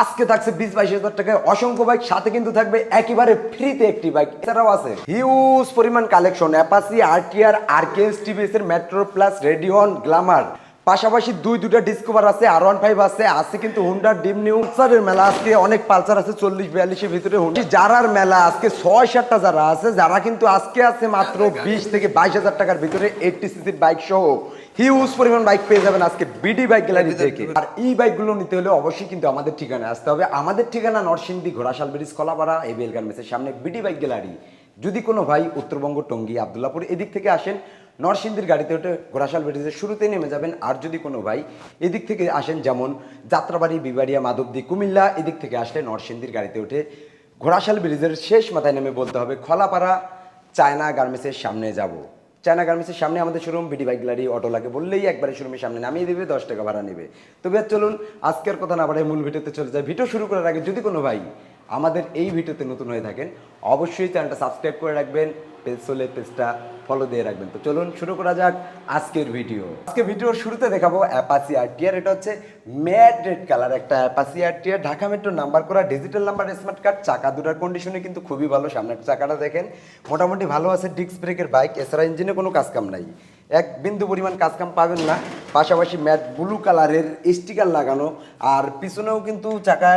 আজকে থাকছে বিশ বাইশ হাজার টাকায়। অসংখ্য বাইক সাথে কিন্তু থাকবে একেবারে ফ্রিতে একটি বাইক এছাড়াও আছে হিউজ পরিমাণ collection Apache RTR RKS TVS এর মেট্রো প্লাস রেডিয়ন গ্লামার পাশাপাশি দুই দুটা ডিসকভার আছে আর ওয়ান ফাইভ আছে আছে কিন্তু হুন্ডার ডিম নিউ মেলা আজকে অনেক পালসার আছে, চল্লিশ, বিয়াল্লিশের ভিতরে হুন্ডি যারার মেলা আজকে ছয়, সাতটা যারা আছে, যারা কিন্তু আজকে আছে মাত্র বিশ থেকে বাইশ হাজার টাকার ভিতরে এইটটি সিসির বাইক সহ। হিউজ পরিমাণ বাইক পেয়ে যাবেন আজকে বিডি বাইক গ্যালারি থেকে আর এই বাইকগুলো নিতে হলে অবশ্যই কিন্তু আমাদের ঠিকানায় আসতে হবে। আমাদের ঠিকানা নরসিংদী ঘোড়াশাল ব্রিজ কলাপাড়া এই বেল গার্মেন্টসের সামনে বিডি বাইক গ্যালারি যদি কোনো ভাই উত্তরবঙ্গ টঙ্গী আবদুল্লাপুর এদিক থেকে আসেন নরসিংদীর গাড়িতে ওঠে ঘোড়াশাল ব্রিজের শুরুতেই নেমে যাবেন। আর যদি কোনো ভাই এদিক থেকে আসেন যেমন যাত্রাবাড়ি বিবাড়িয়া মাধবদী কুমিল্লা এদিক থেকে আসলে নরসিংদীর গাড়িতে উঠে ঘোড়াশাল ব্রিজের শেষ মাথায় নেমে বলতে হবে খলাপাড়া চায়না গার্মেন্টসের সামনে যাব। চায়না গার্মেন্টসের সামনে আমাদের showroom BD bike gallery auto লাগে। বললেই একবারে শোরুমের সামনে নামিয়ে দেবে, দশ টাকা ভাড়া নেবে। তবে চলুন, আজকের কথা না বাড়ায় মূল ভিডিওতে চলে যায় ভিডিও শুরু করার আগে যদি কোনো ভাই আমাদের এই ভিডিওতে নতুন হয়ে থাকেন, অবশ্যই চ্যানেলটা সাবস্ক্রাইব করে রাখবেন। চলে পেজটা ফলো দিয়ে রাখবেন। তো চলুন শুরু করা যাক আজকের ভিডিও আজকে ভিডিওর শুরুতে দেখাবো অ্যাপাসি আর টিয়ার এটা হচ্ছে ম্যাট রেড কালার একটা Apache RTR Dhaka metro number করা ডিজিটাল নাম্বার স্মার্ট কার্ড চাকা দুটার কন্ডিশনে কিন্তু খুবই ভালো। সামনের চাকাটা দেখেন। মোটামুটি ভালো আছে ডিস্ক ব্রেকের বাইক এছাড়া ইঞ্জিনে কোনো কাজ কাম নাই। এক বিন্দু পরিমাণ কাজ কাম পাবেন না। পাশাপাশি ম্যাট ব্লু কালারের স্টিকার লাগানো। আর পিছনেও কিন্তু চাকা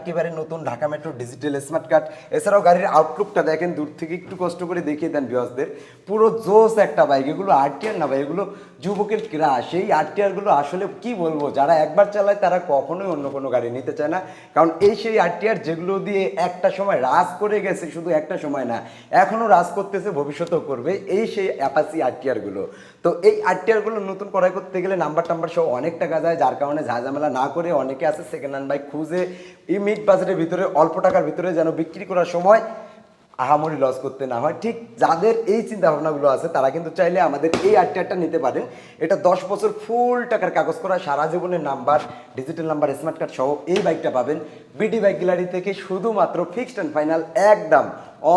একেবারে নতুন Dhaka metro digital smart card. এছাড়াও গাড়ির আউটলুকটা দেখেন, দূর থেকে একটু কষ্ট করে দেখিয়ে দেন বিয়াসদের পুরো জোস একটা বাইক এগুলো আরটিআর না ভাই, এগুলো যুবকের ক্রাশ এই আরটিআরগুলো আসলে কি বলব, যারা একবার চালায় তারা কখনোই অন্য কোনো গাড়ি নিতে চায় না। কারণ এই সেই আরটিআর যেগুলো দিয়ে একটা সময় রাজ করে গেছে, শুধু একটা সময় না এখনও রাজ করতেছে, ভবিষ্যতেও করবে। এই সেই অ্যাপাসি আরটিআরগুলো তো এই আরটিআরগুলো নতুন ক্রয় করতে গেলে নাম্বার টাম্বার সহ অনেক টাকা যায়, যার কারণে ঝাঁঝামেলা না করে অনেকে আছে সেকেন্ড হ্যান্ড বাইক খুঁজে এই মিড বাজেটের ভিতরে অল্প টাকার ভিতরে যেন বিক্রি করার সময় আহামরি লস করতে না হয়। ঠিক যাদের এই চিন্তা ভাবনাগুলো আছে, তারা কিন্তু চাইলে আমাদের এই আরটিআরটা নিতে পারেন। এটা দশ বছর ফুল টাকার কাগজ করা, সারা জীবনের number digital number smart card সহ এই বাইকটা পাবেন। বিডি বাইক গ্যালারি থেকে শুধুমাত্র ফিক্সড অ্যান্ড ফাইনাল একদম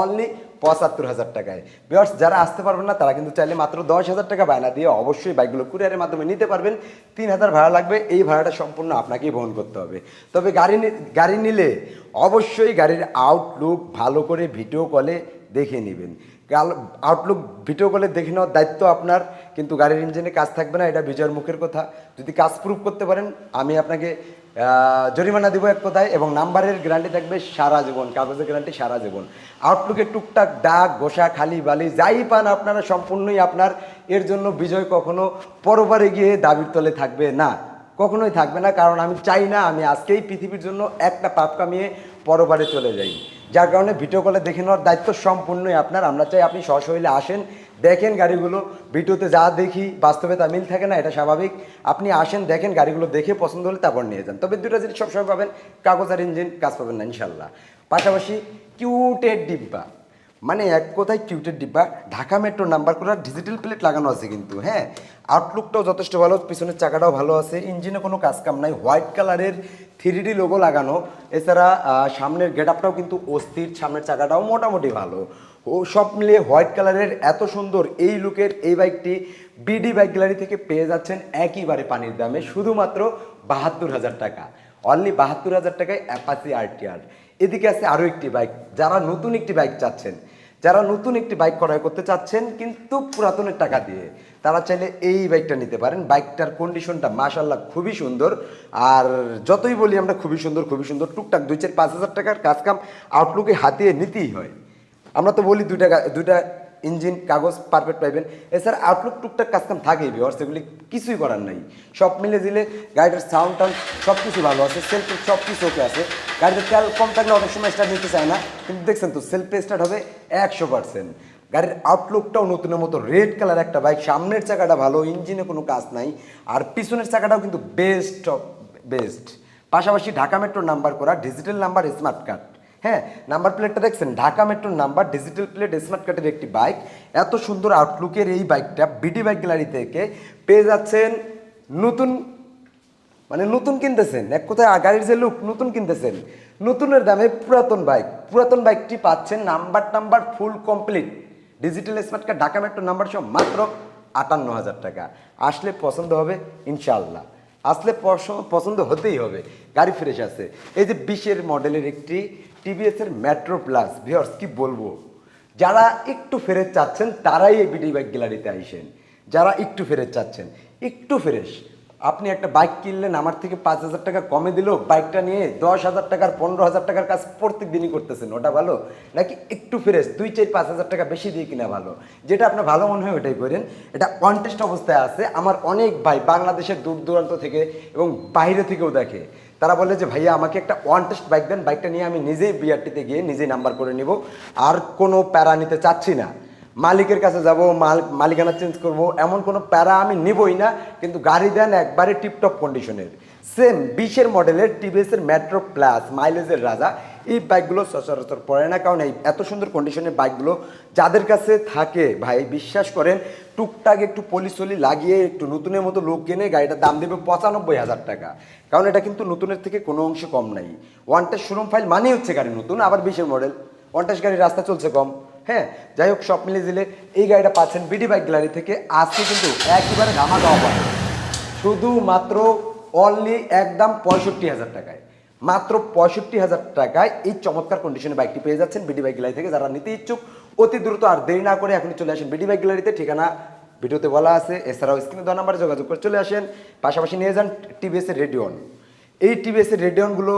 অনলি পঁচাত্তর হাজার টাকায়। বিয়ার্স যারা আসতে পারবেন না, তারা কিন্তু চাইলে মাত্র দশ হাজার টাকা বায়না দিয়ে অবশ্যই বাইকগুলো কুরিয়ারের মাধ্যমে নিতে পারবেন। তিন হাজার ভাড়া লাগবে, এই ভাড়াটা সম্পূর্ণ আপনাকেই বহন করতে হবে। তবে গাড়ি গাড়ি নিলে অবশ্যই গাড়ির আউটলুক ভালো করে ভিডিও কলে দেখে নেবেন। আউটলুক ভিডিও কলে দেখে নেওয়ার দায়িত্ব আপনার, কিন্তু গাড়ির ইঞ্জিনে কাজ থাকবে না, এটা বিজয়ের মুখের কথা। যদি কাজ প্রুভ করতে পারেন, আমি আপনাকে জরিমানা দিব এক কথায় এবং নাম্বারের গ্যারান্টি থাকবে সারা জীবন, কাগজের গ্যারান্টি সারা জীবন। আউটলুকের টুকটাক দাগ গোসা খালি বালি, যাই পান আপনারা, সম্পূর্ণই আপনার। এর জন্য বিজয় কখনো পরবারে গিয়ে দাবির তলে থাকবে না। কখনোই থাকবে না, কারণ আমি চাই না আমি আজকেই পৃথিবীর জন্য একটা পাপ কামিয়ে পরবারে চলে যাই। যার কারণে ভিডিও কলে দেখে নেওয়ার দায়িত্ব সম্পূর্ণই আপনার। আমরা চাই আপনি সশরীরে আসেন দেখেন গাড়িগুলো, ভিডিওতে যা দেখি বাস্তবে তা মিল থাকে না, এটা স্বাভাবিক। আপনি আসেন, দেখেন গাড়িগুলো দেখে পছন্দ হলে তারপর নিয়ে যান। তবে দুটো জিনিস সবসময় পাবেন, কাগজ আর ইঞ্জিন, কাজ পাবেন না ইনশাল্লাহ পাশাপাশি কিউটের ডিব্বা। মানে এক কথায় কিউটের ডিব্বা, ঢাকা মেট্রো নাম্বার করা ডিজিটাল প্লেট লাগানো আছে কিন্তু হ্যাঁ? আউটলুকটাও যথেষ্ট ভালো, পিছনের চাকাটাও ভালো আছে, ইঞ্জিনে কোনো কাজ কাম নাই, হোয়াইট কালারের থ্রি ডি লোগো লাগানো। এছাড়া সামনের গেট আপটাও কিন্তু অস্থির, সামনের চাকাটাও মোটামুটি ভালো। ও সব মিলিয়ে হোয়াইট কালারের এত সুন্দর এই লুকের এই বাইকটি বিডি বাইক গ্যালারি থেকে পেয়ে যাচ্ছেন একইবারে পানির দামে, শুধুমাত্র বাহাত্তর হাজার টাকা। অনলি বাহাত্তর হাজার টাকায় অ্যাপাসি আরটিআর এদিকে আছে আরও একটি বাইক, যারা নতুন একটি বাইক চাচ্ছেন, যারা নতুন একটি বাইক ক্রয় করতে চাচ্ছেন কিন্তু পুরাতনের টাকা দিয়ে, তারা চাইলে এই বাইকটা নিতে পারেন। বাইকটার কন্ডিশনটা মাশাল্লাহ খুবই সুন্দর। আর যতই বলি আমরা খুবই সুন্দর খুবই সুন্দর। টুকটাক দুই চার পাঁচ হাজার টাকার কাজ কাম আউটলুকে হাতিয়ে নিতেই হয়। আমরা তো বলি দুইটা দুইটা ইঞ্জিন কাগজ পারফেক্ট পাইবেন। এছাড়া আউটলুক টুকটাক কাজকাম থাকেই বিহর সেগুলি কিছুই করার নাই। সব মিলে দিলে গাড়িটার সাউন্ড টাউন্ড সব কিছু ভালো আছে সেলফ সব কিছু ওকে আছে। গাড়িতে তেল কম থাকলে অনেক সময় স্টার্ট নিতে চায় না, কিন্তু দেখছেন তো সেলফে স্টার্ট হবে একশো পার্সেন্ট গাড়ির আউটলুকটাও নতুনের মতো রেড কালার একটা বাইক সামনের চাকাটা ভালো ইঞ্জিনে কোনো কাজ নাই, আর পিছনের চাকাটাও কিন্তু বেস্ট অফ বেস্ট পাশাপাশি ঢাকা মেট্রো নাম্বার করা ডিজিটাল নাম্বার স্মার্ট কার্ড হ্যাঁ নাম্বার প্লেটটা দেখছেন? ঢাকা মেট্রোর নাম্বার ডিজিটাল প্লেট স্মার্ট কার্ডের একটি বাইক এত সুন্দর আউটলুকের এই বাইকটা বিডি বাইক গ্যালারি থেকে পেয়ে যাচ্ছেন নতুন মানে নতুন কিনতেছেন। এক কোথায় গাড়ির যে লুক নতুন কিনতেছেন। নতুনের দামে পুরাতন বাইক পুরাতন বাইকটি পাচ্ছেন number number full complete digital smart card Dhaka metro number সহ মাত্র আটান্ন হাজার টাকা। আসলে পছন্দ হবে, ইনশাআল্লাহ। আসলে পছন্দ হতেই হবে। গাড়ি ফ্রেশ আছে। এই যে বিশের মডেলের একটি টিভিএসের মেট্রো প্লাস ভিওর্স কি বলব? যারা একটু ফেরত চাচ্ছেন, তারাই এই বিডি বাইক গ্যালারিতে আইসেন। যারা একটু ফেরত চাচ্ছেন, একটু ফ্রেশ আপনি একটা বাইক কিনলেন, আমার থেকে পাঁচ হাজার টাকা কমে দিল বাইকটা নিয়ে দশ হাজার টাকার, পনেরো হাজার টাকার কাজ প্রত্যেক দিনই করতেছেন, ওটা ভালো? নাকি একটু ফ্রেশ দুই চার পাঁচ হাজার টাকা বেশি দিয়ে কিনা ভালো? যেটা আপনার ভালো মনে হয় ওটাই করেন। এটা কন্টেস্ট অবস্থায় আছে, আমার অনেক ভাই বাংলাদেশের দূর দূরান্ত থেকে এবং বাইরে থেকেও দেখে। তারা বলে যে, ভাইয়া, আমাকে একটা ওয়ান টেস্ট বাইক দেন বাইকটা নিয়ে আমি নিজেই বিআরটিতে গিয়ে নিজেই নাম্বার করে নিব, আর কোনো প্যারা নিতে চাচ্ছি না। মালিকের কাছে যাব, মাল, মালিকানা চেঞ্জ করব, এমন কোনো প্যারা আমি নিবই না, কিন্তু গাড়ি দেন একবারে টিপটপ কন্ডিশনের সেম বিশের মডেলের টিভিএসের মেট্রো প্লাস মাইলেজের রাজা এই বাইকগুলো সচরাচর পড়ে না, কারণ এই এত সুন্দর কন্ডিশনের বাইকগুলো যাদের কাছে থাকে, ভাই, বিশ্বাস করেন, টুকটাক একটু পলিসলি লাগিয়ে একটু নতুনের মতো লোক কিনে গাড়িটার দাম দেবে পঁচানব্বই হাজার টাকা। কারণ এটা কিন্তু নতুনের থেকে কোনো অংশে কম নাই। ওয়ানটেস শোরুম ফাইল মানেই হচ্ছে গাড়ি নতুন, আবার বিশের মডেল ওয়ানটেস গাড়ির রাস্তা চলছে কম। হ্যাঁ যাই হোক, সব মিলিয়ে দিলে এই গাড়িটা পাচ্ছেন বিডি বাইক গ্যালারি থেকে। আজকে কিন্তু একেবারে ধামা দেওয়া পায় শুধুমাত্র অনলি একদম পঁয়ষট্টি হাজার টাকায়। মাত্র পঁয়ষট্টি হাজার টাকায় এই চমৎকার কন্ডিশনে বাইকটি পেয়ে যাচ্ছেন বিডি বাইক গ্যালারি থেকে। যারা নিতে ইচ্ছুক, অতি দ্রুত আর দেরি না করে এখনই চলে আসেন বিডি বাইক গ্যালারিতে ঠিকানা ভিডিওতে বলা আছে। এছাড়াও স্ক্রিনে দেওয়া নাম্বারে যোগাযোগ করে চলে আসেন। পাশাপাশি নিয়ে যান টিভিএস এর রেডিওন এই টিভিএস এর রেডিওনগুলো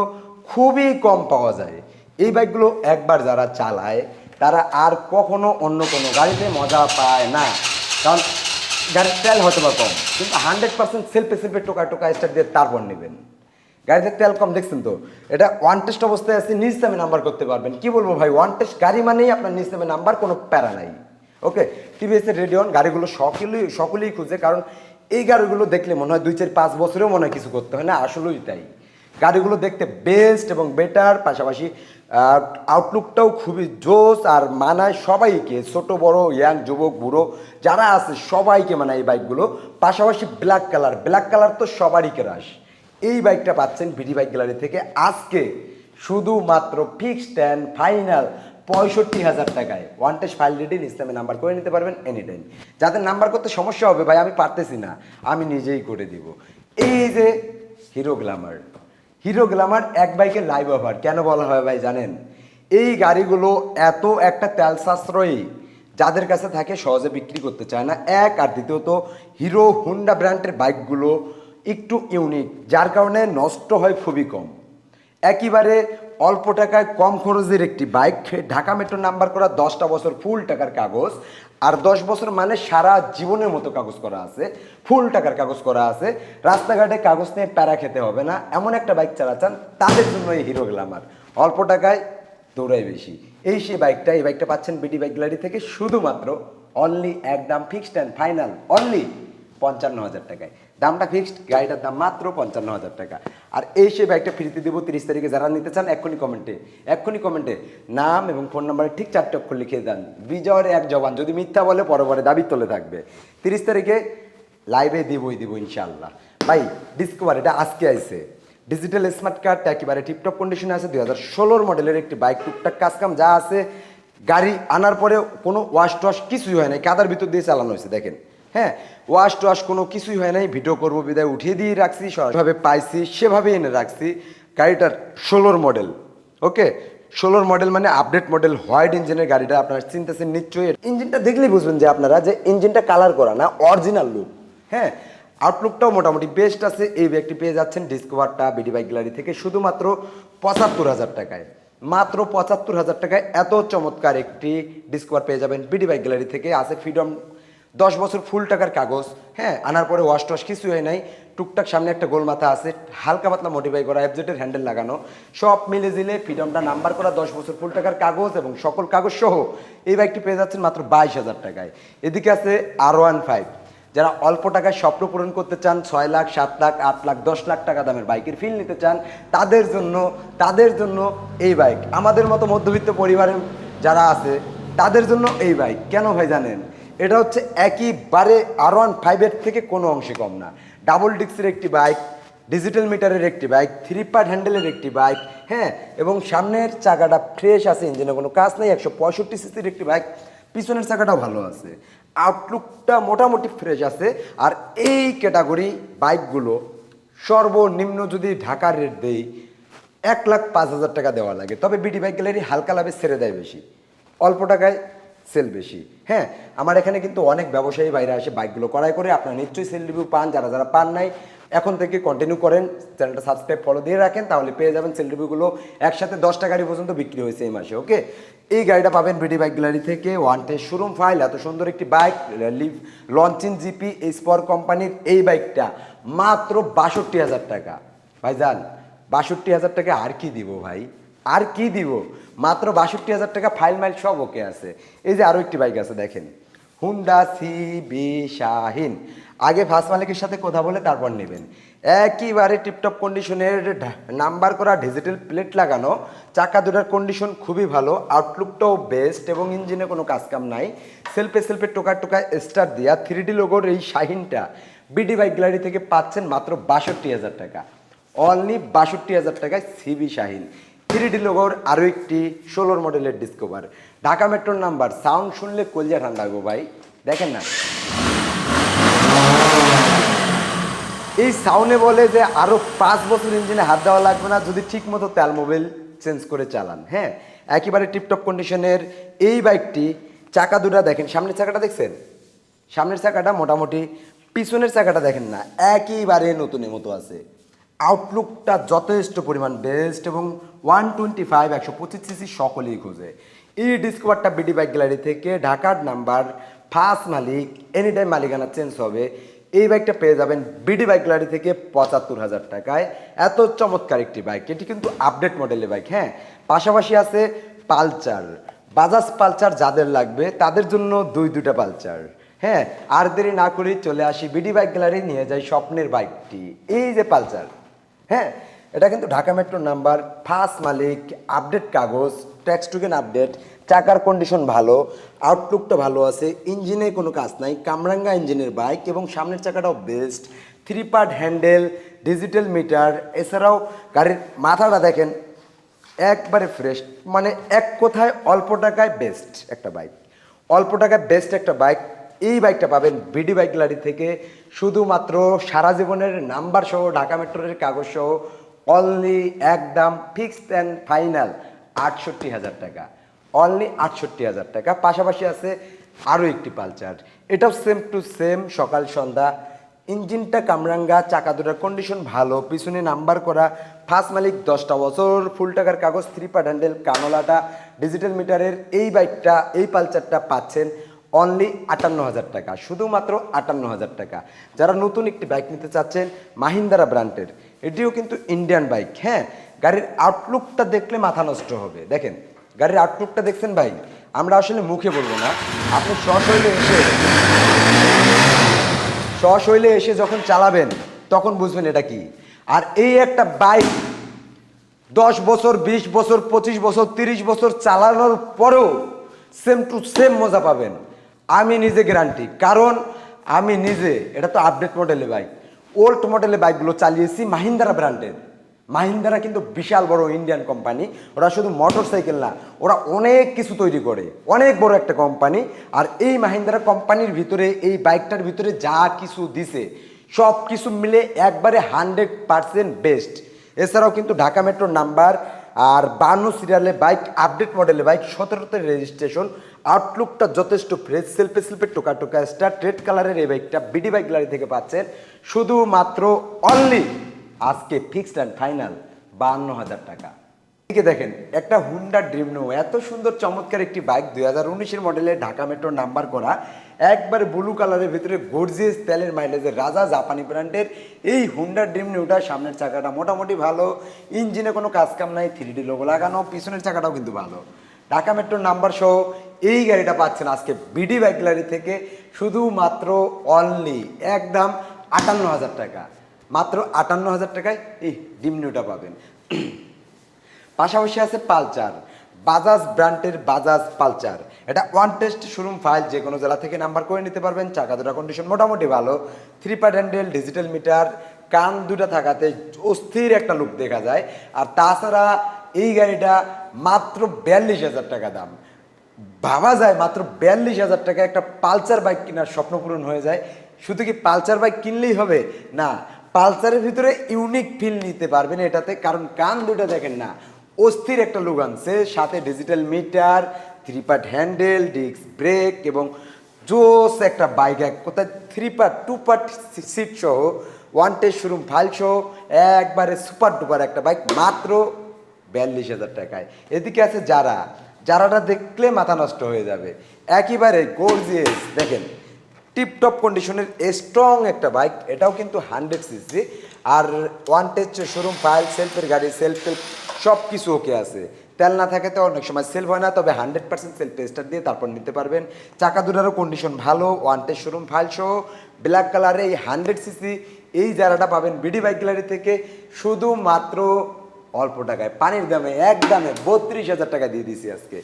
খুবই কম পাওয়া যায়। এই বাইকগুলো একবার যারা চালায় তারা আর কখনো অন্য কোনো গাড়িতে মজা পায় না। কারণ গাড়ির তেল হয়তো বা কম, কিন্তু হান্ড্রেড পার্সেন্ট সেলফে সেলফে টোকা টোকা স্টার্ট দিয়ে তারপর নেবেন। গাড়িতে তেল কম, দেখছেন তো? এটা ওয়ান টেস্ট অবস্থায় আছে, নিজ নামে নাম্বার করতে পারবেন। কি বলব ভাই? ওয়ান টেস্ট গাড়ি মানেই আপনার নিজ নামে নাম্বার কোনো প্যারা নাই। ওকে টিভিএস এর রেডিয়ন গাড়িগুলো সকলেই সকলেই খুঁজে, কারণ এই গাড়িগুলো দেখলে মনে হয় দুই চার পাঁচ বছরেও মনে হয় কিছু করতে হয় না, আসলেই তাই। গাড়িগুলো দেখতে বেস্ট এবং বেটার পাশাপাশি আউটলুকটাও খুবই জোস আর মানায় সবাইকে, ছোট, বড় ইয়াং যুবক, বুড়ো, যারা আছে সবাইকে মানায় এই বাইকগুলো পাশাপাশি ব্ল্যাক কালার ব্ল্যাক কালার তো সবারই কেরাস এই বাইকটা পাচ্ছেন বিডি বাইক গ্যালারি থেকে। আজকে শুধুমাত্র ফিক্সড অ্যান্ড ফাইনাল পঁয়ষট্টি হাজার টাকায়। ওয়ান টেস্ট ফাইল রেডি ইসলামে নাম্বার করে নিতে পারবেন এনি টাইম যাদের নাম্বার করতে সমস্যা হবে ভাই, আমি পারতেছি না। আমি নিজেই করে দিব। এই যে হিরো গ্ল্যামার হিরো গ্ল্যামার এক বাইকের লাইভ অফার কেন বলা হয় ভাই জানেন? এই গাড়িগুলো এত একটা তেল সাশ্রয়ী, যাদের কাছে থাকে সহজে বিক্রি করতে চায় না। এক আর দ্বিতীয়ত হিরো হুন্ডা ব্র্যান্ডের বাইকগুলো একটু ইউনিক যার কারণে নষ্ট হয় খুবই কম। একেবারে অল্প টাকায় কম খরচের একটি বাইক, ঢাকা মেট্রো নাম্বার করা দশটা বছর ফুল টাকার কাগজ। আর দশ বছর মানে সারা জীবনের মতো কাগজ করা আছে, ফুল টাকার কাগজ করা আছে। রাস্তাঘাটে কাগজ নিয়ে প্যারা খেতে হবে না, এমন একটা বাইক চালাচ্ছেন, তাদের জন্য এই হিরো গ্লামার অল্প টাকায় দৌড়াই বেশি। এই সেই বাইকটা, এই বাইকটা পাচ্ছেন বিডি বাইক গ্যালারি থেকে শুধুমাত্র অনলি একদম ফিক্সড অ্যান্ড ফাইনাল অনলি পঞ্চান্ন হাজার টাকায়। দামটা ফিক্সড গাড়িটার দাম মাত্র পঞ্চান্ন হাজার টাকা। আর এই সেই বাইকটা ফ্রিতে দেবো তিরিশ তারিখে, যারা নিতে চান, এক্ষুনি কমেন্টে এক্ষুনি কমেন্টে নাম এবং ফোন নাম্বারে ঠিক চারটে অক্ষর লিখে দেন। বিজয়ের এক জবান যদি মিথ্যা বলে পরে পরে দাবি তোলে থাকবে। তিরিশ তারিখে লাইভে দিবই, দিব ইনশাল্লাহ ভাই ডিসকভার এটা আজকে আইছে। ডিজিটাল স্মার্ট কার্ডটা একেবারে টিপটপ কন্ডিশনে আছে। দুই হাজার ষোলোর মডেলের একটি বাইক টুকটাক কাজকাম যা আছে, গাড়ি আনার পরে কোনো ওয়াশ টোয়াশ কিছুই হয় নাই। কাদার ভিতর দিয়ে চালানো হয়েছে, দেখেন। হ্যাঁ ওয়াশ টোয়াশ কোনো কিছুই হয় নাই, ভিডিও করব, বিদায় উঠিয়ে দিয়ে রাখছি সরাসরিভাবে পাইছি সেভাবে এনে রাখছি। গাড়িটার ষোলোর মডেল ওকে ষোলোর মডেল মানে আপডেট মডেল হোয়াইট ইঞ্জিনের গাড়িটা, আপনারা চিন্তাছেন নিশ্চয়ই। ইঞ্জিনটা দেখলেই বুঝবেন যে আপনারা যে ইঞ্জিনটা কালার করা না অরিজিনাল লুক হ্যাঁ? আউটলুকটাও মোটামুটি বেস্ট আছে, এই ব্যাগটি পেয়ে যাচ্ছেন ডিসকভারটা বিডি বাইক গ্যালারি থেকে শুধুমাত্র পঁচাত্তর হাজার টাকায়। মাত্র পঁচাত্তর হাজার টাকায় এত চমৎকার একটি ডিসকভার পেয়ে যাবেন বিডি বাইক গ্যালারি থেকে। আছে ফ্রিডম দশ বছর ফুল টাকার কাগজ হ্যাঁ আনার পরে ওয়াশ টোয়াশ কিছু হয় নাই। টুকটাক সামনে একটা গোল মাথা আছে, হালকা পাতলা মডিফাই করা এফজেটের হ্যান্ডেল লাগানো। সব মিলে দিলে ফ্রিডমটা নাম্বার করা, দশ বছর ফুল টাকার কাগজ এবং সকল কাগজ সহ এই বাইকটি পেয়ে যাচ্ছেন মাত্র বাইশ হাজার টাকায়। এদিকে আছে আর ওয়ান ফাইভ যারা অল্প টাকায় স্বপ্ন পূরণ করতে চান, ছয় লাখ, সাত লাখ, আট লাখ, দশ লাখ টাকা দামের বাইকের ফিল নিতে চান, তাদের জন্য তাদের জন্য এই বাইক আমাদের মতো মধ্যবিত্ত পরিবারের যারা আছে, তাদের জন্য এই বাইক কেন ভাই জানেন? এটা হচ্ছে একইবারে আর ওয়ান ফাইভের থেকে কোনো অংশে কম না। ডাবল ডিক্সের একটি বাইক ডিজিটাল মিটারের একটি বাইক থ্রি পার্ট হ্যান্ডেলের একটি বাইক হ্যাঁ? এবং সামনের চাকাটা ফ্রেশ আছে ইঞ্জিনে কোনো কাজ নেই, একশো পঁয়ষট্টি সিসির একটি বাইক পিছনের চাকাটাও ভালো আছে। আউটলুকটা মোটামুটি ফ্রেশ আছে, আর এই ক্যাটাগরি বাইকগুলো সর্বনিম্ন যদি ঢাকার রেট দেই, এক লাখ পাঁচ হাজার টাকা দেওয়া লাগে। তবে বিডি বাইক গ্যালারি হালকা লাভে ছেড়ে দেয় বেশি। অল্প টাকায় সেল বেশি। হ্যাঁ আমার এখানে কিন্তু অনেক ব্যবসায়ী বাইরে আসে বাইকগুলো করাই করে, আপনারা নিশ্চয়ই সেল রিভিউ পান, যারা যারা পান নাই, এখন থেকে কন্টিনিউ করেন চ্যানেলটা সাবস্ক্রাইব ফলো দিয়ে রাখেন, তাহলে পেয়ে যাবেন সেল রিভিউগুলো একসাথে দশটা গাড়ি পর্যন্ত বিক্রি হয়েছে এই মাসে ওকে এই গাড়িটা পাবেন বিডি বাইক গ্যালারি থেকে ওয়ান টেস্ট শোরুম ফাইল এত সুন্দর একটি bike live launching GP spur কোম্পানির এই বাইকটা মাত্র বাষট্টি হাজার টাকা। ভাই ভাইজান, বাষট্টি হাজার টাকা আর কি দিব ভাই? আর কি দিব? মাত্র বাষট্টি হাজার টাকা ফাইল মাইল সব ওকে আছে। এই যে আরও একটি বাইক আছে, দেখেন। হুন্ডা সি বি শাহিন আগে ফার্স্ট মালিকের সাথে কথা বলে তারপর নেবেন। একেবারে টিপটপ কন্ডিশনের নাম্বার করা ডিজিটাল প্লেট লাগানো। চাকা দুটার কন্ডিশন খুবই ভালো আউটলুকটাও বেস্ট এবং ইঞ্জিনে কোনো কাজকাম নাই। সেলফে সেলফে টোকা টোকা স্টার দিয়া থ্রি ডি লোগোর এই শাহিনটা বিডি বাইক গ্যালারি থেকে পাচ্ছেন মাত্র বাষট্টি হাজার টাকা। অনলি বাষট্টি হাজার টাকায় সিবি শাহিন থ্রি লোগোর আরও একটি ষোলোর মডেলের ডিসকভার ঢাকা মেট্রোর নাম্বার সাউন্ড শুনলে কলজা ঠান্ডা গো ভাই। দেখেন না? এই সাউন্ডে বলে যে আরও পাঁচ বছর ইঞ্জিনে হাত দেওয়া লাগবে না, যদি ঠিক মতো তেল মোবিল চেঞ্জ করে চালান হ্যাঁ? একেবারে টিপটপ কন্ডিশনের এই বাইকটি চাকা দুটা দেখেন, সামনের চাকাটা দেখছেন? সামনের চাকাটা মোটামুটি, পিছনের চাকাটা দেখেন না, একেবারে নতুনের মতো আছে। আউটলুকটা যথেষ্ট পরিমাণ বেস্ট এবং ওয়ান টোয়েন্টি ফাইভ একশো পঁচিশ সিসি সকলেই খোঁজে। এই ডিসকভারটা বিডি বাইক গ্যালারি থেকে ঢাকার নাম্বার ফার্স্ট মালিক এনি টাইম মালিকানা চেঞ্জ হবে, এই বাইকটা পেয়ে যাবেন বিডি বাইক গ্যালারি থেকে পঁচাত্তর হাজার টাকায়। এত চমৎকার একটি বাইক এটি কিন্তু আপডেট মডেলের বাইক হ্যাঁ? পাশাপাশি আছে পালচার। বাজাজ পালচার যাদের লাগবে, তাদের জন্য দুই দুটা পালচার হ্যাঁ? আর দেরি না করে চলে আসি বিডি বাইক গ্যালারি নিয়ে যাই স্বপ্নের বাইকটি এই যে পালচার হ্যাঁ? এটা কিন্তু ঢাকা মেট্রোর নাম্বার ফার্স্ট মালিক, আপডেট কাগজ, ট্যাক্স টুকেন আপডেট, চাকার কন্ডিশন ভালো আউটলুকটা ভালো আছে ইঞ্জিনে কোনো কাজ নাই, কামরাঙ্গা ইঞ্জিনের বাইক এবং সামনের চাকাটাও best three part handle digital meter এছাড়াও গাড়ির মাথাটা দেখেন একবারে ফ্রেশ মানে এক কোথায় অল্প টাকায় বেস্ট একটা বাইক অল্প টাকায় বেস্ট একটা বাইক এই বাইকটা পাবেন বিডি বাইক গ্যালারি থেকে। শুধুমাত্র সারা জীবনের নাম্বার সহ ঢাকা মেট্রোর কাগজ সহ অনলি একদম ফিক্সড অ্যান্ড ফাইনাল আটষট্টি হাজার টাকা। অনলি আটষট্টি হাজার টাকা। পাশাপাশি আছে আরও একটি পালচার এটাও সেম টু সেম সকাল, সন্ধ্যা। ইঞ্জিনটা কামরাঙ্গা, চাকা দুটার কন্ডিশন ভালো, পিছনে নাম্বার করা। ফার্স্ট মালিক দশটা বছর, ফুল টাকার কাগজ থ্রি পার্ট হ্যান্ডেল কানোলাটা ডিজিটাল মিটারের এই বাইকটা, এই পালচারটা পাচ্ছেন অনলি আটান্ন হাজার টাকা। শুধুমাত্র আটান্ন হাজার টাকা। যারা নতুন একটি বাইক নিতে চাচ্ছেন, মাহিন্দারা ব্র্যান্ডের এটিও কিন্তু ইন্ডিয়ান বাইক হ্যাঁ? গাড়ির আউটলুকটা দেখলে মাথা নষ্ট হবে। দেখেন, গাড়ির আউটলুকটা দেখছেন ভাই? আমরা আসলে মুখে বলব না। আপনি সশৈলে এসে সশৈলে এসে যখন চালাবেন, তখন বুঝবেন এটা কি। আর এই একটা বাইক দশ বছর, বিশ বছর, পঁচিশ বছর, তিরিশ বছর চালানোর পরেও সেম টু সেম মজা পাবেন। আমি নিজে গ্যারান্টি কারণ আমি নিজে, এটা তো আপডেট মডেলের বাইক ওল্ড মডেলের বাইকগুলো চালিয়েছি মাহিন্দারা ব্র্যান্ডের মাহিন্দারা কিন্তু বিশাল বড় ইন্ডিয়ান কোম্পানি ওরা শুধু মোটর সাইকেল না, ওরা অনেক কিছু তৈরি করে। অনেক বড় একটা কোম্পানি আর এই মাহিন্দারা কোম্পানির ভিতরে, এই বাইকটার ভিতরে যা কিছু দিছে, সব কিছু মিলে একবারে হান্ড্রেড পার্সেন্ট বেস্ট এছাড়াও কিন্তু ঢাকা মেট্রোর নাম্বার আর বান্ন সিরিয়ালে বাইক আপডেট মডেলের বাইক সতেরোতে রেজিস্ট্রেশন আউটলুকটা যথেষ্ট ফ্রেশ সেলফে সেলফে টোকা টোকা স্টার রেড কালারের এই বাইকটা বিডি বাইক গ্যালারি থেকে পাচ্ছেন শুধুমাত্র অনলি আজকে ফিক্সড অ্যান্ড ফাইনাল বাহান্ন হাজার টাকা। এদিকে দেখেন, একটা হুন্ডা ড্রিম নো এত সুন্দর, চমৎকার একটি বাইক দুই হাজার উনিশের মডেলে ঢাকা মেট্রো নাম্বার করা, একবার ব্লু কালারের ভিতরে গর্জিয়াস তেলের মাইলেজের রাজা জাপানি ব্র্যান্ডের এই হুন্ডা ড্রিম নিউটা সামনের চাকাটা মোটামুটি ভালো, ইঞ্জিনে কোনো কাজ কাম নাই থ্রি ডি লোগো লাগানো, পিছনের চাকাটাও কিন্তু ভালো। ঢাকা মেট্রোর নাম্বার সহ এই গাড়িটা পাচ্ছেন আজকে বিডি বাইক গ্যালারি থেকে শুধুমাত্র অনলি একদম আটান্ন হাজার টাকা। মাত্র আটান্ন হাজার টাকায় এই ডিম নিউটা পাবেন। পাশাপাশি আছে পালচার, বাজাজ ব্র্যান্ডের বাজাজ পালচার। এটা ওয়ান টেস্ট শোরুম ফাইল যে কোনো জেলা থেকে নাম্বার করে নিতে পারবেন। চাকা দুটা কন্ডিশন মোটামুটি ভালো। Three part handle digital meter কান দুটা থাকাতে অস্থির একটা লুক দেখা যায়। আর তাছাড়া এই গাড়িটা মাত্র বিয়াল্লিশ হাজার টাকা দাম। ভাবা যায় মাত্র বিয়াল্লিশ হাজার টাকা একটা পালচার বাইক কেনার স্বপ্ন পূরণ হয়ে যায়। শুধু কি পালচার বাইক কিনলেই হবে? না, পালসারের ভিতরে ইউনিক ফিল নিতে পারবেন এটাতে, কারণ কান দুটো দেখেন না, অস্থির একটা লুক আনছে, সাথে digital meter three part handle disc brake এবং জোস একটা বাইক এক, কোথায় three part two part seat সহ ওয়ান টেস্ট শোরুম ফাইল সহ, একবারে সুপার ডুপার একটা বাইক মাত্র বিয়াল্লিশ হাজার টাকায়। এদিকে আছে যারা যারাটা দেখলে মাথা নষ্ট হয়ে যাবে। একেবারে গোর্জিয়াস দেখেন টিপটপ কন্ডিশনের স্ট্রং একটা বাইক এটাও কিন্তু হান্ড্রেড সিসি আর ওয়ান টেস্ট শোরুম ফাইল সেলফের গাড়ি সেলফ টেলফ সব কিছু ওকে আছে। তেল না থাকে তো অনেক সময় সেলফ হয় না, তবে হান্ড্রেড পার্সেন্ট সেলফ টেস্টার দিয়ে তারপর নিতে পারবেন। চাকা দুটারও কন্ডিশন ভালো ওয়ান টেস্ট শোরুম ফাইল সহ ব্ল্যাক কালারে এই হান্ড্রেড সিসি এই জায়গাটা পাবেন বিডি বাইক গ্যালারি থেকে। শুধুমাত্র অল্প টাকায়, পানির দামে এক দামে বত্রিশ হাজার টাকা দিয়ে দিছি আজকে।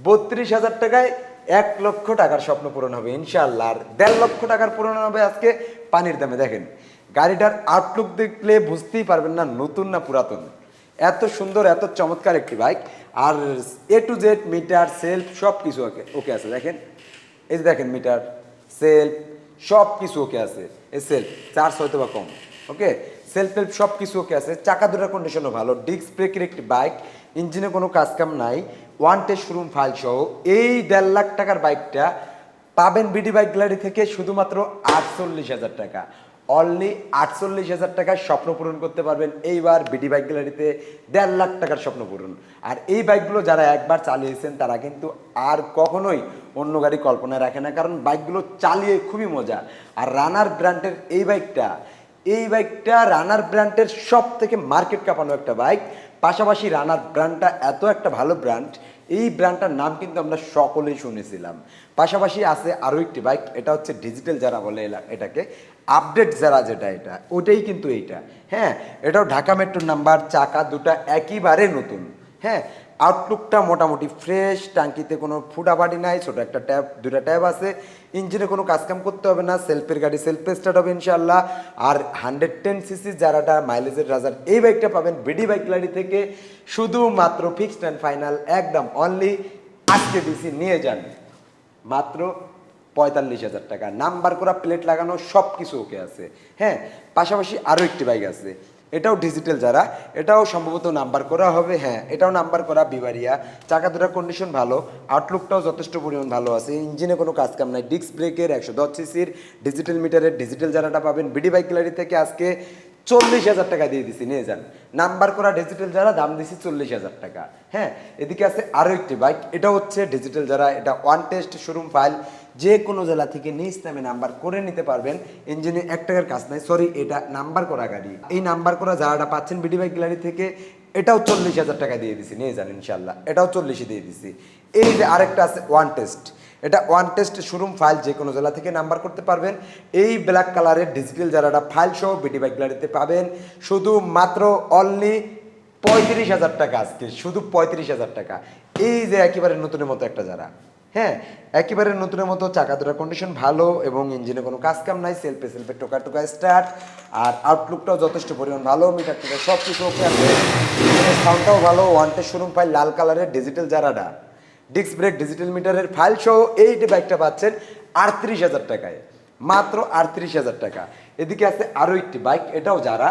বত্রিশ হাজার টাকায় এক লক্ষ টাকার স্বপ্ন পূরণ হবে ইনশাল্লাহ আর দেড় লক্ষ টাকার পূরণ হবে আজকে পানির দামে, দেখেন। গাড়িটার আউটলুক দেখলে বুঝতেই পারবেন না নতুন না পুরাতন। এত সুন্দর, এত চমৎকার একটি bike R A to Z meter self সব কিছু ওকে ওকে আছে, দেখেন। এই যে দেখেন মিটার সেলফ সব কিছু ওকে আছে, এই সেলফ চার্জ হয়তো বা কম, ওকে? সেলফ টেলফ সব কিছু ওকে আছে। চাকা দুটার কন্ডিশনও ভালো। ডিস্ক ব্রেকের একটি বাইক ইঞ্জিনে কোনো কাজ কাম নাই। ওয়ান টেস্ট শোরুম ফাইল সহ। এই দেড় লাখ টাকার বাইকটা পাবেন বিডি বাইক গ্যালারি থেকে শুধুমাত্র আটচল্লিশ হাজার টাকা। অনলি আটচল্লিশ হাজার টাকায় স্বপ্ন পূরণ করতে পারবেন। এইবার বিডি বাইক গ্যালারিতে দেড় লাখ টাকার স্বপ্ন পূরণ। আর এই বাইকগুলো যারা একবার চালিয়েছেন, তারা কিন্তু আর কখনোই অন্য গাড়ি কল্পনায় রাখে না। কারণ বাইকগুলো চালিয়ে খুবই মজা। আর রানার ব্র্যান্ডের এই বাইকটা এই বাইকটা রানার ব্র্যান্ডের সব থেকে মার্কেট কাঁপানো একটা বাইক। পাশাপাশি রানার ব্র্যান্ডটা এত একটা ভালো ব্র্যান্ড, এই ব্র্যান্ডটার নাম কিন্তু আমরা সকলেই শুনেছিলাম। পাশাপাশি আছে আরও একটি বাইক, এটা হচ্ছে ডিজিটাল যারা বলে এটাকে আপডেট যারা যেটা এটা, ওটাই কিন্তু এইটা। হ্যাঁ এটাও ঢাকা মেট্রোর নাম্বার চাকা দুটা একইবারে নতুন। হ্যাঁ আউটলুকটা মোটামুটি ফ্রেশ টাঙ্কিতে কোনো ফুটাফাটি নাই, ছোটো একটা ট্যাব দুটা ট্যাব আছে। ইঞ্জিনে কোনো কাজকাম করতে হবে না সেলফের গাড়ি সেলফ স্টার্ট হবে ইনশাল্লাহ আর হান্ড্রেড টেন সিসি যারাটা মাইলেজের রাজার, এই বাইকটা পাবেন বিডি বাইক গাড়ি থেকে। শুধুমাত্র ফিক্সড অ্যান্ড ফাইনাল একদম অনলি আজকে দিছি নিয়ে যান। মাত্র পঁয়তাল্লিশ হাজার টাকা। নাম্বার করা প্লেট লাগানো সব কিছু ওকে আছে। হ্যাঁ পাশাপাশি আরও একটি বাইক আছে। এটাও ডিজিটাল যারা, এটাও সম্ভবত নাম্বার করা হবে হ্যাঁ এটাও নাম্বার করা বিবারিয়া। চাকা দুটার কন্ডিশন ভালো আউটলুকটাও যথেষ্ট পরিমাণ ভালো আছে ইঞ্জিনে কোনো কাজ কাম নাই ডিস্ক ব্রেকের একশো দশ সিসির ডিজিটাল মিটারের ডিজিটাল যারাটা পাবেন বিডি বাইক গ্যালারি থেকে আজকে চল্লিশ হাজার টাকা দিয়ে দিছি, নিয়ে যান। নাম্বার করা ডিজিটাল যারা, দাম দিছি চল্লিশ হাজার টাকা হ্যাঁ। এদিকে আছে আরও একটি বাইক এটা হচ্ছে ডিজিটাল যারা, এটা ওয়ান টেস্ট শোরুম ফাইল যে কোনো জেলা থেকে নিজ নামে নাম্বার করে নিতে পারবেন। ইঞ্জিনে এক টাকার কাজ নাই সরি এটা নাম্বার করা গাড়ি। এই নাম্বার করা যারাটা পাচ্ছেন বিডি বাইক গ্যালারি থেকে, এটাও চল্লিশ হাজার টাকা দিয়ে দিছি, নিয়ে যান ইনশাল্লাহ এটাও চল্লিশে দিয়ে দিছি। এই যে আরেকটা আছে ওয়ান টেস্ট এটা ওয়ান টেস্ট শোরুম ফাইল যে কোনো জেলা থেকে নাম্বার করতে পারবেন। এই ব্ল্যাক কালারের ডিজিটাল যারা ফাইল সহ বিডি বাইক গ্যালারিতে পাবেন, শুধু মাত্র অনলি পঁয়ত্রিশ হাজার টাকা আজকে, শুধু পঁয়ত্রিশ হাজার টাকা। এই যে একেবারে নতুনের মতো একটা যারা। হ্যাঁ একেবারে নতুনের মতো চাকা দুটার কন্ডিশন ভালো এবং ইঞ্জিনে কোনো কাজ কাম নাই সেলফে সেলফে টোকা টোকা স্টার্ট আর আউটলুকটাও যথেষ্ট পরিমাণ ভালো মিটার টিটার সব কিছু ওকে আছে সাউন্ডটাও ভালো ওয়ানটে শোরুম ফাইল লাল কালারের ডিজিটাল যারাটা ডিস্ক ব্রেক ডিজিটাল মিটারের ফাইল সহ এই বাইকটা পাচ্ছেন, আটত্রিশ হাজার টাকায়। মাত্র আটত্রিশ হাজার টাকা। এদিকে আছে আরও একটি বাইক এটাও যারা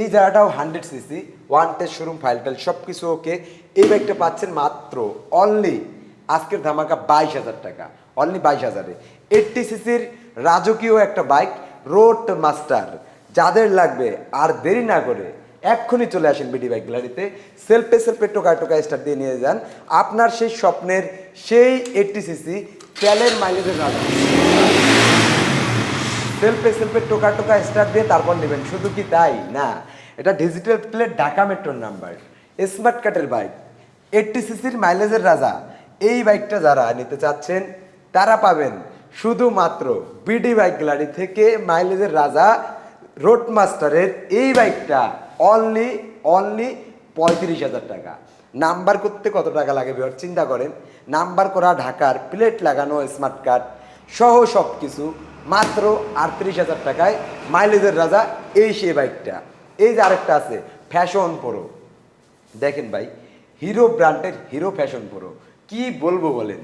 এই জায়গাটাও hundred CC one test showroom file tile সব কিছু ওকে এই বাইকটা পাচ্ছেন মাত্র অনলি আজকের ধামাকা বাইশ হাজার টাকা অনলি বাইশ হাজারে। এইটটি সিসির রাজকীয় একটা বাইক রোড মাস্টার যাদের লাগবে আর দেরি না করে এক্ষুনি চলে আসেন বিডি বাইক গ্যালারিতে সেলফে সেলফে টোকা টোকা স্টার দিয়ে নিয়ে যান। আপনার সেই স্বপ্নের সেই এইটটি সিসি তেলের মাইলেজের রাজা। সেলফে সেলফে টোকা টোকা স্টার্ট দিয়ে তারপর নেবেন। শুধু কি তাই? না। এটা ডিজিটাল প্লেট ঢাকা মেট্রোর নাম্বার স্মার্ট কাটের বাইক এইটটি সিসির মাইলেজের রাজা। এই বাইকটা যারা নিতে চাচ্ছেন, তারা পাবেন শুধুমাত্র বিডি বাইক গ্যালারি থেকে মাইলেজের রাজা রোড মাস্টারের এই বাইকটা অনলি অনলি পঁয়ত্রিশ হাজার টাকা। নাম্বার করতে কত টাকা লাগে বিহার চিন্তা করেন। নাম্বার করা ঢাকার প্লেট লাগানো স্মার্ট কার্ড সহ সব কিছু মাত্র আটত্রিশ হাজার টাকায় মাইলেজের রাজা এই সে বাইকটা। এই যে আরেকটা আছে ফ্যাশন প্রো দেখেন ভাই হিরো ব্র্যান্ডের হিরো ফ্যাশন প্রো কি বলব বলেন?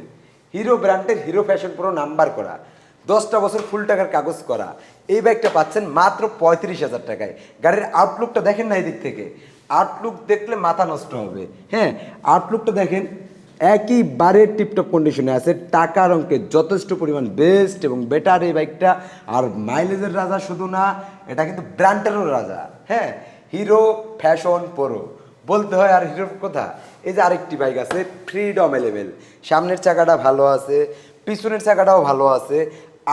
হিরো ব্র্যান্ডের হিরো ফ্যাশন প্রো নাম্বার করা, দশটা বছর ফুল টাকার কাগজ করা। এই বাইকটা পাচ্ছেন মাত্র পঁয়ত্রিশ হাজার টাকায়। গাড়ির আউটলুকটা দেখেন না এই দিক থেকে? আউটলুক দেখলে মাথা নষ্ট হবে। হ্যাঁ আউটলুকটা দেখেন একইবারে টিপটপ কন্ডিশনে আছে। টাকার অঙ্কে যথেষ্ট পরিমাণ বেস্ট এবং বেটার এই বাইকটা আর মাইলেজের রাজা শুধু না, এটা কিন্তু ব্র্যান্ডেরও রাজা। হ্যাঁ হিরো ফ্যাশন প্রো। বলতে হয় আর হিরোর কথা। এই যে আরেকটি বাইক আছে ফ্রিডম এলেভেল সামনের চাকাটা ভালো আছে, পিছনের চাকাটাও ভালো আছে।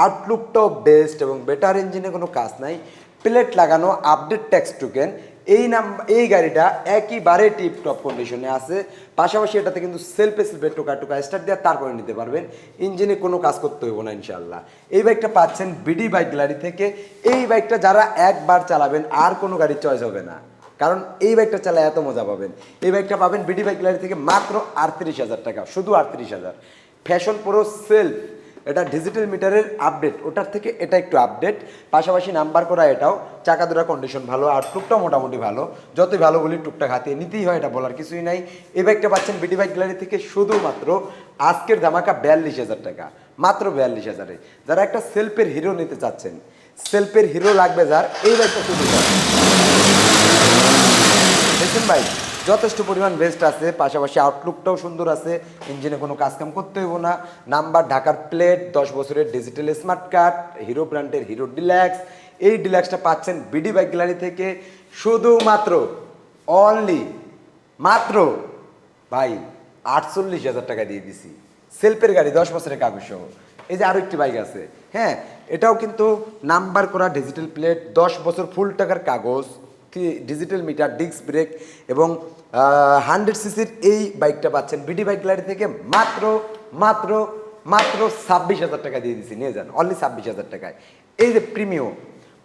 আউটলুকটাও বেস্ট এবং বেটার ইঞ্জিনে কোনো কাজ নাই। প্লেট লাগানো আপডেট ট্যাক্স টুকেন এই নাম, এই গাড়িটা একইবারে টিপ টপ কন্ডিশনে আছে। পাশাপাশি এটাতে কিন্তু সেলফে সেলফে টোকা টোকা স্টার্ট দিয়ে তারপরে নিতে পারবেন। ইঞ্জিনে কোনো কাজ করতে হইব না ইনশাল্লাহ এই বাইকটা পাচ্ছেন বিডি বাইক গ্যালারি থেকে। এই বাইকটা যারা একবার চালাবেন, আর কোনো গাড়ির চয়েস হবে না। কারণ এই বাইকটা চালায় এত মজা পাবেন। এই বাইকটা পাবেন বিডি বাইক গ্যালারি থেকে মাত্র আটত্রিশ হাজার টাকা, শুধু আটত্রিশ হাজার। ফ্যাশন প্রো সেলফ এটা ডিজিটাল মিটারের আপডেট ওটার থেকে এটা একটু আপডেট পাশাপাশি নাম্বার করা এটাও চাকা দুরা কন্ডিশন ভালো, আর টুকটাও মোটামুটি ভালো। যতই ভালো বলি, টুকটাক হাতিয়ে নিতেই হয়, এটা বলার কিছুই নাই। এই বাইকটা পাচ্ছেন বিডি বাইক গ্যালারি থেকে শুধুমাত্র আজকের ধামাকা বিয়াল্লিশ হাজার টাকা, মাত্র বিয়াল্লিশ হাজারে। যারা একটা সেলফের হিরো নিতে চাচ্ছেন সেলফের হিরো লাগবে যার, এই বাইকটা শুধু দেখছেন ভাই, যথেষ্ট পরিমাণ বেস্ট আছে, পাশাপাশি আউটলুকটাও সুন্দর আছে ইঞ্জিনে কোনো কাজকাম করতে হইব না। নাম্বার ঢাকার প্লেট দশ বছরের ডিজিটাল স্মার্ট কার্ড হিরো ব্র্যান্ডের হিরো ডিল্যাক্স এই ডিল্যাক্সটা পাচ্ছেন বিডি বাইক গ্যালারি থেকে। শুধুমাত্র অনলি মাত্র, ভাই, আটচল্লিশ হাজার টাকা দিয়ে দিছি। সেলফের গাড়ি, দশ বছরের কাগজ সহ। এই যে আরও একটি বাইক আছে হ্যাঁ এটাও কিন্তু নাম্বার করা ডিজিটাল প্লেট দশ বছর ফুল টাকার কাগজ। ডিজিটাল মিটার ডিস্ক ব্রেক এবং হান্ড্রেড সিসির এই বাইকটা পাচ্ছেন। বিডি বাইক গ্যালারি থেকে মাত্র মাত্র মাত্র ছাব্বিশ হাজার টাকা দিয়ে দিছি। নিয়ে যান অনলি ছাব্বিশ হাজার টাকায়। এই যে প্রিমিও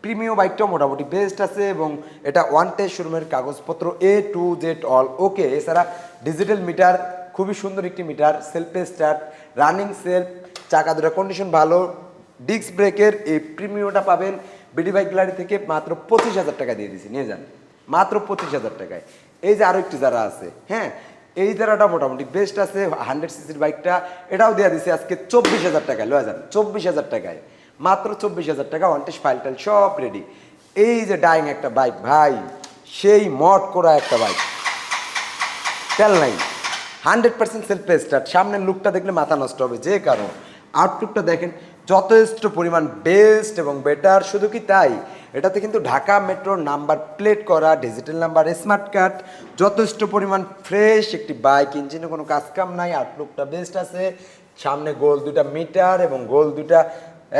প্রিমিও বাইকটাও মোটামুটি বেস্ট আছে এবং এটা ওয়ান টেস্ট শোরুমের কাগজপত্র A to Z all okay এছাড়া ডিজিটাল মিটার খুবই সুন্দর একটি মিটার সেলফে স্টার্ট রানিং সেলফ চাকা দুটা কন্ডিশন ভালো। ডিস্ক ব্রেকের এই প্রিমিওটা পাবেন বিডি বাইক গ্যালারি থেকে মাত্র পঁচিশ হাজার টাকা দিয়ে দিছি, নিয়ে যান। মাত্র পঁচিশ হাজার টাকায়। এই যে আরও একটি যারা আছে হ্যাঁ এই যারাটা মোটামুটি বেস্ট আছে হান্ড্রেড সিসির বাইকটা, এটাও দেওয়া দিছে আজকে চব্বিশ হাজার টাকায়, লয়া যান, চব্বিশ হাজার টাকায়। মাত্র চব্বিশ হাজার টাকা ওয়ান্টেজ ফাইল টাইল সব রেডি এই যে ডাইং একটা বাইক ভাই, সেই মট করা একটা বাইক তেল নাই। হান্ড্রেড পার্সেন্ট সেলফ স্টার্ট সামনের লুকটা দেখলে মাথা নষ্ট হবে, যে কারণ আউটলুকটা দেখেন যথেষ্ট পরিমাণ বেস্ট এবং বেটার শুধু কি তাই? এটাতে কিন্তু ঢাকা মেট্রোর নাম্বার প্লেট করা ডিজিটাল নাম্বার স্মার্ট কার্ড যথেষ্ট পরিমাণ ফ্রেশ একটি বাইক ইঞ্জিনে কোনো কাজকাম নাই আউটলুকটা বেস্ট আছে, সামনে গোল দুটা মিটার এবং গোল দুটা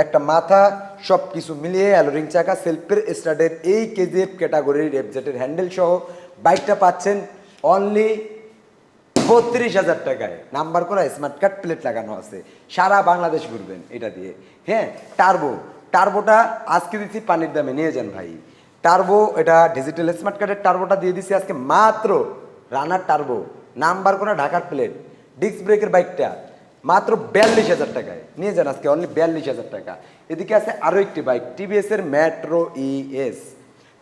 একটা মাথা সব কিছু মিলিয়ে অ্যালোরিং চাকা সেলফের স্টার্টের এই কেজিএফ ক্যাটাগরির রেপজেটের হ্যান্ডেল সহ বাইকটা পাচ্ছেন অনলি বত্রিশ হাজার টাকায় নাম্বার করা স্মার্ট কার্ড প্লেট লাগানো আছে। সারা বাংলাদেশ ঘুরবেন এটা দিয়ে। হ্যাঁ টার্বো টার্বোটা আজকে দিচ্ছি পানির দামে, নিয়ে যান ভাই। টার্বো এটা ডিজিটাল স্মার্ট কার্ডের টার্বোটা দিয়ে দিচ্ছি আজকে মাত্র রানার টার্বো নাম্বার করা ঢাকার প্লেট ডিস্ক ব্রেকের বাইকটা মাত্র বিয়াল্লিশ হাজার টাকায়। নিয়ে যান আজকে অনলি বিয়াল্লিশ হাজার টাকা। এদিকে আছে আরও একটি বাইক টিভিএস এর ম্যাট্রো ইএস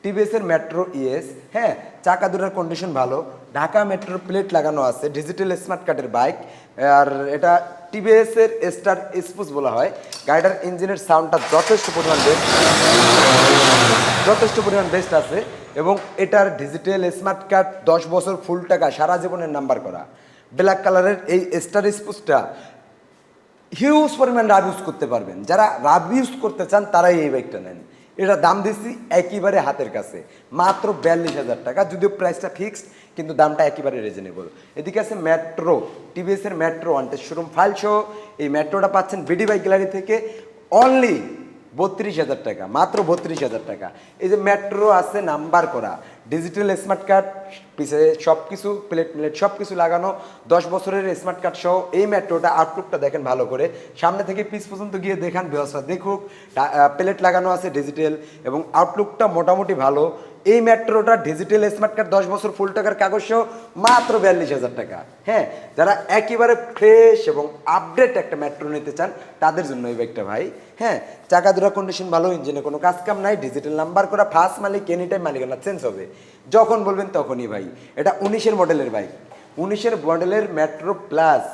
টিভিএস এর মেট্রো ইএস হ্যাঁ চাকা দুটার কন্ডিশন ভালো। ঢাকা মেট্রো প্লেট লাগানো আছে ডিজিটাল স্মার্ট কার্ডের বাইক আর এটা টিভিএস এর স্টার স্পুস বলা হয়। গাড়িটার ইঞ্জিনের সাউন্ডটা যথেষ্ট পরিমাণ বেস্ট যথেষ্ট পরিমাণ বেস্ট আছে, এবং এটার ডিজিটাল স্মার্ট কার্ড দশ বছর ফুল টাকা, সারা জীবনের নাম্বার করা। ব্ল্যাক কালারের এই স্টার স্পুসটা হিউজ পরিমাণ রাব ইউজ করতে পারবেন। যারা রাব ইউজ করতে চান, তারাই এই বাইকটা নেন। এটা দাম দিচ্ছি একেবারে হাতের কাছে। মাত্র বিয়াল্লিশ হাজার টাকা, যদিও প্রাইসটা ফিক্সড কিন্তু দামটা একেবারে রিজনেবল এদিকে আছে মেট্রো টিভিএসের মেট্রো ওয়ান্টেড শোরুম ফাইল সহ এই মেট্রোটা পাচ্ছেন বিডি বাইক গ্যালারি থেকে অনলি বত্রিশ হাজার টাকা, মাত্র বত্রিশ হাজার টাকা। এই যে মেট্রো আছে নাম্বার করা। ডিজিটাল স্মার্ট কার্ড পিছে সব কিছু প্লেট প্লেট সব কিছু লাগানো, দশ বছরের স্মার্ট কার্ড সহ এই মেট্রোটা আউটলুকটা দেখেন ভালো করে। সামনে থেকে পিস পর্যন্ত গিয়ে দেখান, ব্যবস্থা দেখুক। প্লেট লাগানো আছে ডিজিটাল এবং আউটলুকটা মোটামুটি ভালো। এই মেট্রোটা ডিজিটাল স্মার্ট কার্ড দশ বছর ফুল টাকার কাগজ সহ মাত্র বিয়াল্লিশ হাজার টাকা। হ্যাঁ যারা একেবারে ফ্রেশ এবং আপডেট একটা মেট্রো নিতে চান, তাদের জন্য এই বাইকটা ভাই। হ্যাঁ চাকা দুটা কন্ডিশন ভালো ইঞ্জিনে কোনো কাজ কাম নাই ডিজিটাল নাম্বার করা ফার্স্ট মালিক এনি টাইম মালিকানা চেঞ্জ হবে। যখন বলবেন তখনই ভাই, এটা উনিশের মডেলের বাইক উনিশের মডেলের মেট্রো প্লাস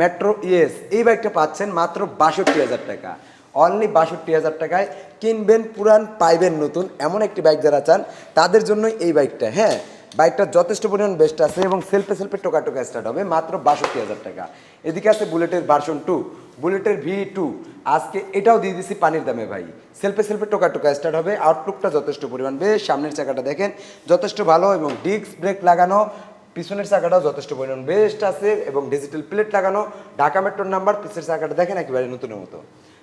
মেট্রো ইএস এই বাইকটা পাচ্ছেন মাত্র বাষট্টি হাজার টাকা। অনলি বাষট্টি হাজার টাকায় কিনবেন পুরান, পাইবেন নতুন এমন একটি বাইক যারা চান, তাদের জন্যই এই বাইকটা। হ্যাঁ বাইকটা যথেষ্ট পরিমাণ বেস্ট আছে এবং সেলফে সেলফে টোকা টোকা স্টার্ট হবে, মাত্র বাষট্টি হাজার টাকা। এদিকে আছে বুলেটের ভার্সন টু বুলেটের ভি টু আজকে এটাও দিয়ে দিছি পানির দামে ভাই। সেলফে সেলফে টোকা টোকা স্টার্ট হবে আউটলুকটা যথেষ্ট পরিমাণ বেশ সামনের চাকাটা দেখেন, যথেষ্ট ভালো এবং ডিস্ক ব্রেক লাগানো, পিছনের চাকাটাও যথেষ্ট পরিমাণ বেস্ট আছে এবং ডিজিটাল প্লেট লাগানো, ঢাকা মেট্রোর নাম্বার পিছের চাকাটা দেখেন একেবারে নতুনের মতো।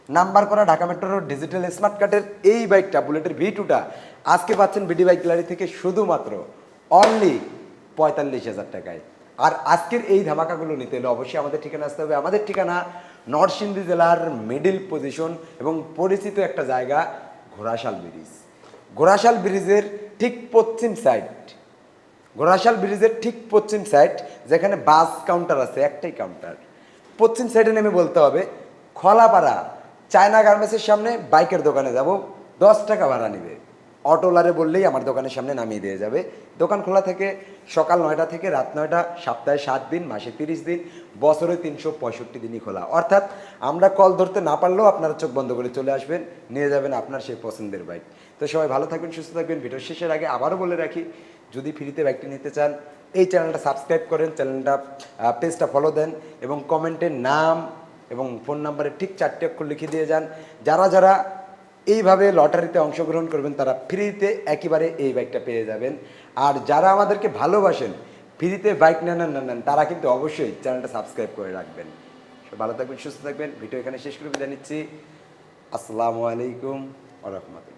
নাম্বার করা ঢাকা মেট্রোর ডিজিটাল স্মার্ট কার্ডের এই বাইকটা, বুলেটের ভি টুটা, আজকে পাচ্ছেন বিডি বাইক গ্যালারি থেকে শুধুমাত্র অনলি পঁয়তাল্লিশ হাজার টাকায়। আর আজকের এই ধামাকাগুলো নিতে হলে অবশ্যই আমাদের ঠিকানা আসতে হবে। আমাদের ঠিকানা নরসিংদী জেলার মিডিল পজিশন এবং পরিচিত একটা জায়গা, ঘোড়াশাল ব্রিজ। ঘোড়াশাল ব্রিজের ঠিক পশ্চিম সাইড ঘোড়াশাল ব্রিজের ঠিক পশ্চিম সাইড যেখানে বাস কাউন্টার আছে, একটাই কাউন্টার পশ্চিম সাইডে নেমে বলতে হবে, খলাপাড়া চায়না গার্মেন্টসের সামনে বাইকের দোকানে যাব, দশ টাকা ভাড়া নেবে। অটোলারে বললেই আমার দোকানের সামনে নামিয়ে দিয়ে যাবে। দোকান খোলা থেকে সকাল নয়টা থেকে রাত নয়টা, সপ্তাহে সাত দিন, মাসে তিরিশ দিন, বছরে তিনশো পঁয়ষট্টি দিনই খোলা। অর্থাৎ আমরা কল ধরতে না পারলেও আপনারা চোখ বন্ধ করে চলে আসবেন, নিয়ে যাবেন আপনার সেই পছন্দের বাইক। তো সবাই ভালো থাকবেন, সুস্থ থাকবেন। ভিডিও শেষের আগে আবারও বলে রাখি, যদি ফ্রিতে বাইকটি নিতে চান, এই চ্যানেলটা সাবস্ক্রাইব করেন, চ্যানেলটা পেজটা ফলো দেন এবং কমেন্টের নাম এবং ফোন নাম্বারে ঠিক চারটে অক্ষর লিখে দিয়ে যান। যারা যারা এইভাবে লটারিতে অংশগ্রহণ করবেন, তারা ফ্রিতে একেবারে এই বাইকটা পেয়ে যাবেন। আর যারা আমাদেরকে ভালোবাসেন, ফ্রিতে বাইক নেন না নেন, তারা কিন্তু অবশ্যই চ্যানেলটা সাবস্ক্রাইব করে রাখবেন। ভালো থাকবেন, সুস্থ থাকবেন। ভিডিও এখানে শেষ করে বিদায় নিচ্ছি। আসসালামু আলাইকুম আ